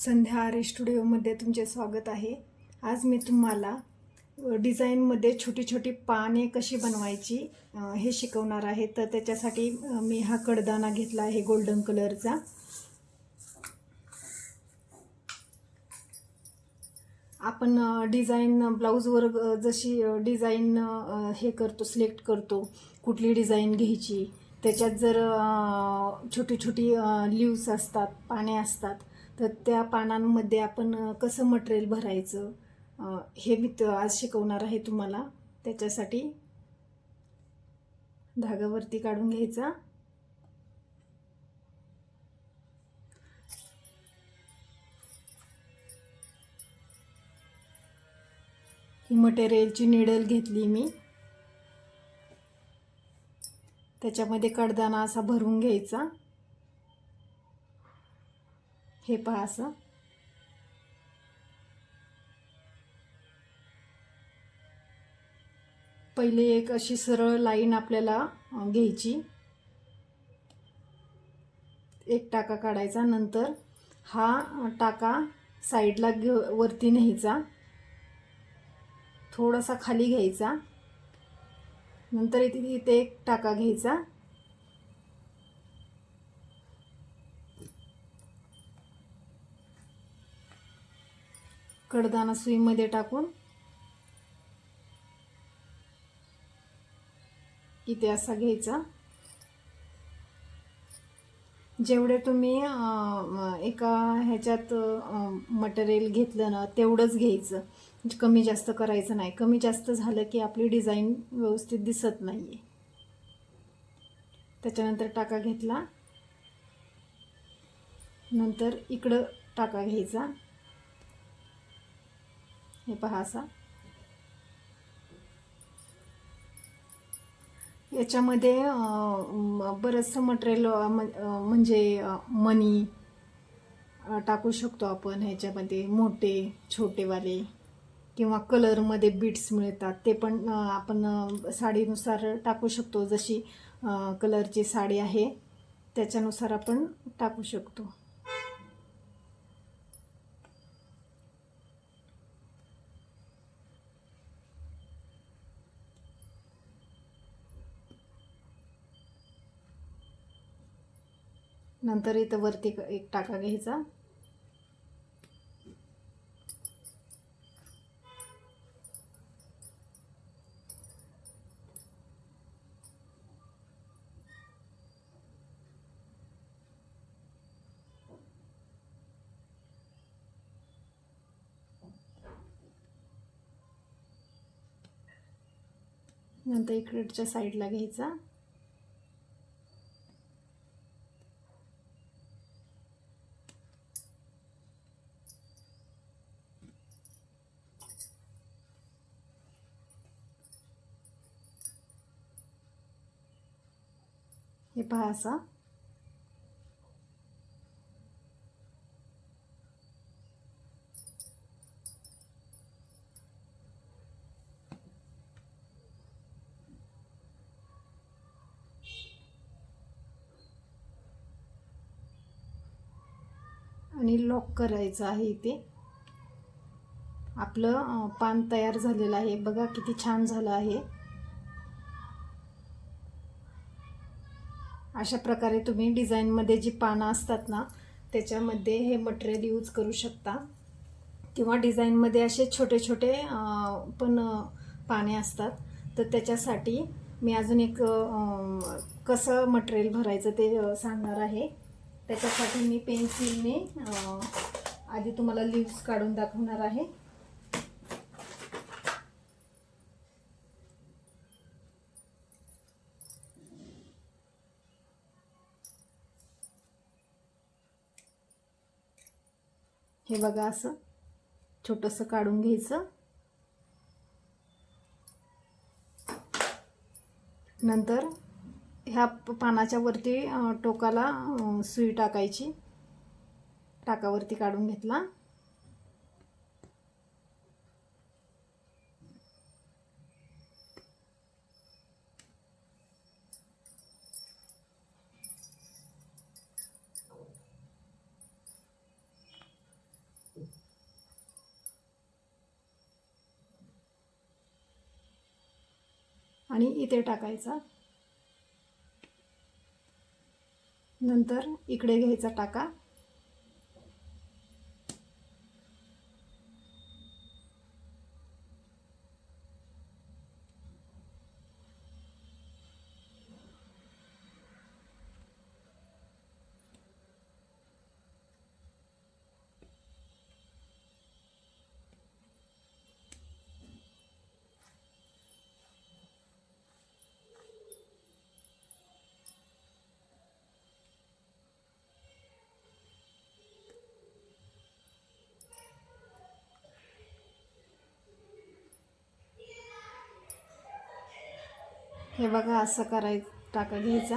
संध्या आरे स्टुडिओमध्ये तुमचे स्वागत आहे. आज मी तुम्हाला डिझाईनमध्ये छोटी छोटी पाने कशी बनवायची हे शिकवणार आहे. तर त्याच्यासाठी मी हा कडदाना घेतला आहे गोल्डन कलरचा. आपण डिझाईन ब्लाऊजवर जशी डिझाईन हे करतो सिलेक्ट करतो कुठली डिझाईन घ्यायची त्याच्यात जर छोटी छोटी लिव्स असतात पाने असतात तर त्या पानांमध्ये आपण कसं मटेरियल भरायचं? हे मी आज शिकवणार आहे तुम्हाला. त्याच्यासाठी धागावरती काढून घ्यायचा. ही मटेरियलची निडल घेतली मी. त्याच्यामध्ये कडदाना असा भरून घ्यायचा. हे पहा असं. पहिले एक अशी सरळ लाईन आपल्याला घ्यायची. एक टाका काढायचा नंतर हा टाका साईडला घे वरती न्यायचा. थोडासा खाली घ्यायचा. नंतर इथे इथे एक टाका घ्यायचा. कडदाना सुईमध्ये टाकून इथे असा घ्यायचा. जेवढे तुम्ही एका ह्याच्यात मटेरियल घेतलं ना तेवढंच घ्यायचं. म्हणजे कमी जास्त करायचं नाही. कमी जास्त झालं की आपली डिझाईन व्यवस्थित दिसत नाही आहे त्याच्यानंतर टाका घेतला. नंतर इकडं टाका घ्यायचा. हे पहा असा. याच्यामध्ये बरंचसं मटेरियल म्हणजे मनी टाकू शकतो आपण ह्याच्यामध्ये. मोठे छोटेवाले किंवा कलरमध्ये बीट्स मिळतात. ते पण आपण साडीनुसार टाकू शकतो. जशी कलरची साडी आहे त्याच्यानुसार आपण टाकू शकतो. नंतर इथं वरती एक टाका घ्यायचा. नंतर इकडच्या साईडला घ्यायचा. हे पहा असा आणि लॉक करायचं आहे इथे. आपलं पान तयार झालेलं आहे. बघा किती छान झालं आहे. अशा प्रकारे तुम्ही डिझाईनमध्ये जी पानं असतात ना त्याच्यामध्ये हे मटेरियल यूज करू शकता. किंवा डिझाईनमध्ये असे छोटे छोटे पण पाने असतात. तर त्याच्यासाठी मी अजून एक कसं मटेरियल भरायचं ते सांगणार आहे. त्याच्यासाठी मी पेन्सिलने आधी तुम्हाला लिव्स काढून दाखवणार आहे. हे बघा असं छोटंसं काढून घ्यायचं. नंतर ह्या प- पानाच्या वरती टोकाला सुई टाकायची. टाकावरती काढून घेतला. आणि इथे टाकायचा. नंतर इकडे घ्यायचा टाका. हे बघा असं कराय टाका घ्यायचा.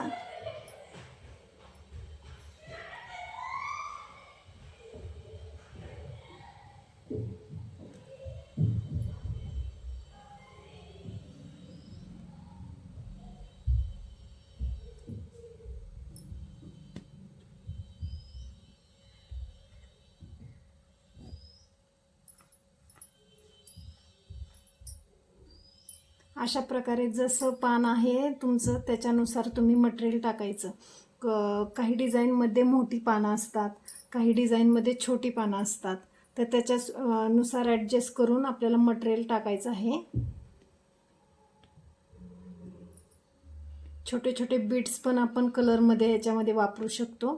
अशा प्रकारे जसं पान आहे तुमचं त्याच्यानुसार तुम्ही मटेरियल टाकायचं. क काही डिझाईनमध्ये मोठी पानं असतात काही डिझाईनमध्ये छोटी पानं असतात. तर त्याच्या नुसार ॲडजस्ट करून आपल्याला मटेरियल टाकायचं आहे. छोटे छोटे बीट्स पण आपण कलरमध्ये याच्यामध्ये वापरू शकतो.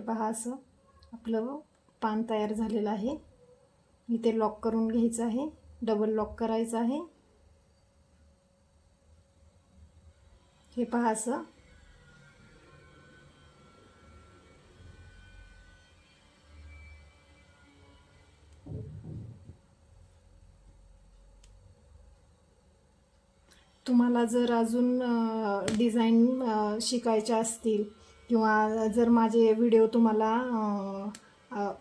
हे पहा असं. आपलं पान तयार झालेलं आहे. इथे लॉक करून घ्यायचं आहे. डबल लॉक करायचं आहे. हे पहा असं. तुम्हाला जर अजून डिझाईन शिकायच्या असतील किंवा जर माझे व्हिडिओ तुम्हाला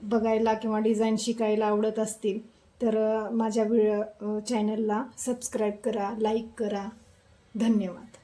बघायला किंवा डिझाईन शिकायला आवडत असतील तर माझ्या व्हि चॅनलला सबस्क्राईब करा लाईक करा. धन्यवाद.